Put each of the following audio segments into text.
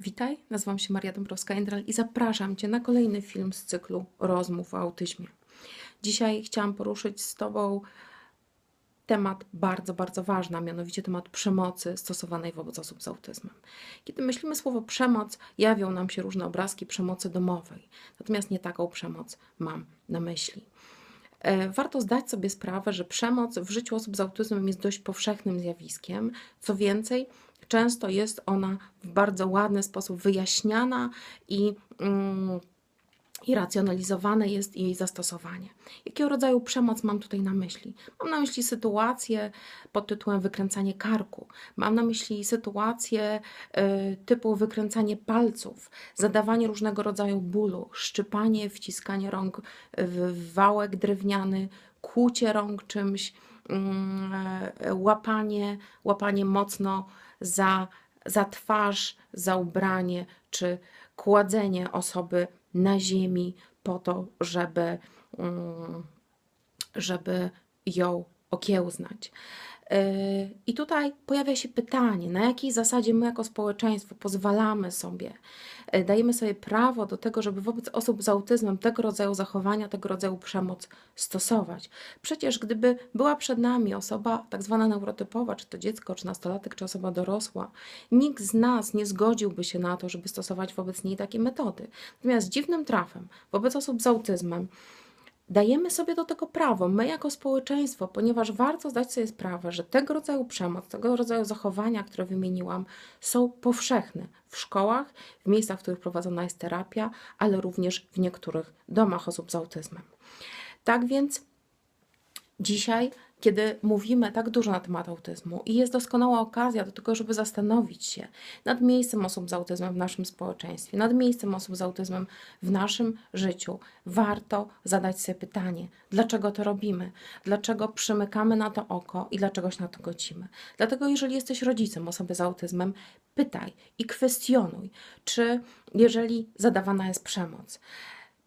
Witaj, nazywam się Maria Dąbrowska-Jędral i zapraszam Cię na kolejny film z cyklu Rozmów o autyzmie. Dzisiaj chciałam poruszyć z Tobą temat bardzo, bardzo ważny, a mianowicie temat przemocy stosowanej wobec osób z autyzmem. Kiedy myślimy słowo przemoc, jawią nam się różne obrazki przemocy domowej, natomiast nie taką przemoc mam na myśli. E, Warto zdać sobie sprawę, że przemoc w życiu osób z autyzmem jest dość powszechnym zjawiskiem. Co więcej, często jest ona w bardzo ładny sposób wyjaśniana i, mm, i racjonalizowane jest jej zastosowanie. Jakiego rodzaju przemoc mam tutaj na myśli? Mam na myśli sytuację pod tytułem wykręcanie karku, mam na myśli sytuację y, typu wykręcanie palców, zadawanie różnego rodzaju bólu, szczypanie, wciskanie rąk w wałek drewniany, kłucie rąk czymś, mm, e, łapanie, łapanie mocno za, za twarz, za ubranie, czy kładzenie osoby na ziemi po to, żeby, mm, żeby ją okiełznać. I tutaj pojawia się pytanie, na jakiej zasadzie my jako społeczeństwo pozwalamy sobie, yy, dajemy sobie prawo do tego, żeby wobec osób z autyzmem tego rodzaju zachowania, tego rodzaju przemoc stosować. Przecież gdyby była przed nami osoba tak zwana neurotypowa, czy to dziecko, czy nastolatek, czy osoba dorosła, nikt z nas nie zgodziłby się na to, żeby stosować wobec niej takie metody. Natomiast dziwnym trafem wobec osób z autyzmem Dajemy sobie do tego prawo, my jako społeczeństwo, ponieważ warto zdać sobie sprawę, że tego rodzaju przemoc, tego rodzaju zachowania, które wymieniłam, są powszechne w szkołach, w miejscach, w których prowadzona jest terapia, ale również w niektórych domach osób z autyzmem. Tak więc dzisiaj kiedy mówimy tak dużo na temat autyzmu i jest doskonała okazja do tego, żeby zastanowić się nad miejscem osób z autyzmem w naszym społeczeństwie, nad miejscem osób z autyzmem w naszym życiu, warto zadać sobie pytanie, dlaczego to robimy, dlaczego przymykamy na to oko i dlaczego się na to godzimy. Dlatego, jeżeli jesteś rodzicem osoby z autyzmem, pytaj i kwestionuj, czy jeżeli zadawana jest przemoc,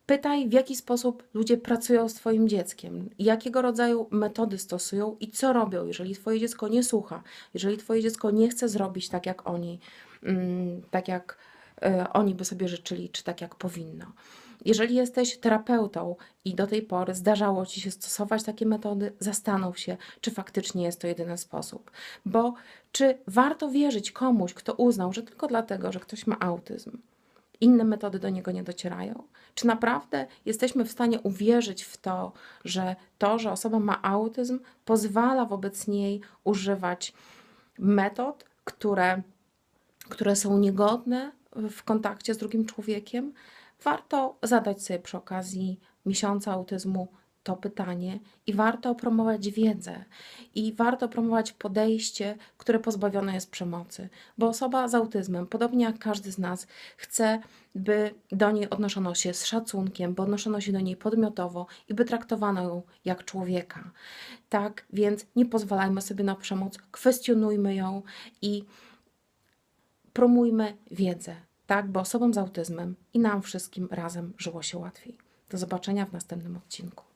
Pytaj, w jaki sposób ludzie pracują z Twoim dzieckiem, jakiego rodzaju metody stosują i co robią, jeżeli Twoje dziecko nie słucha, jeżeli Twoje dziecko nie chce zrobić tak, jak oni, mm, tak jak e, oni by sobie życzyli, czy tak, jak powinno. Jeżeli jesteś terapeutą i do tej pory zdarzało Ci się stosować takie metody, zastanów się, czy faktycznie jest to jedyny sposób. Bo czy warto wierzyć komuś, kto uznał, że tylko dlatego, że ktoś ma autyzm, inne metody do niego nie docierają? Czy naprawdę jesteśmy w stanie uwierzyć w to, że to, że osoba ma autyzm, pozwala wobec niej używać metod, które, które są niegodne w kontakcie z drugim człowiekiem? Warto zadać sobie przy okazji miesiąca autyzmu to pytanie i warto promować wiedzę i warto promować podejście, które pozbawione jest przemocy, bo osoba z autyzmem, podobnie jak każdy z nas, chce, by do niej odnoszono się z szacunkiem, by odnoszono się do niej podmiotowo i by traktowano ją jak człowieka. Tak więc nie pozwalajmy sobie na przemoc, kwestionujmy ją i promujmy wiedzę, tak, bo osobom z autyzmem i nam wszystkim razem żyło się łatwiej. Do zobaczenia w następnym odcinku.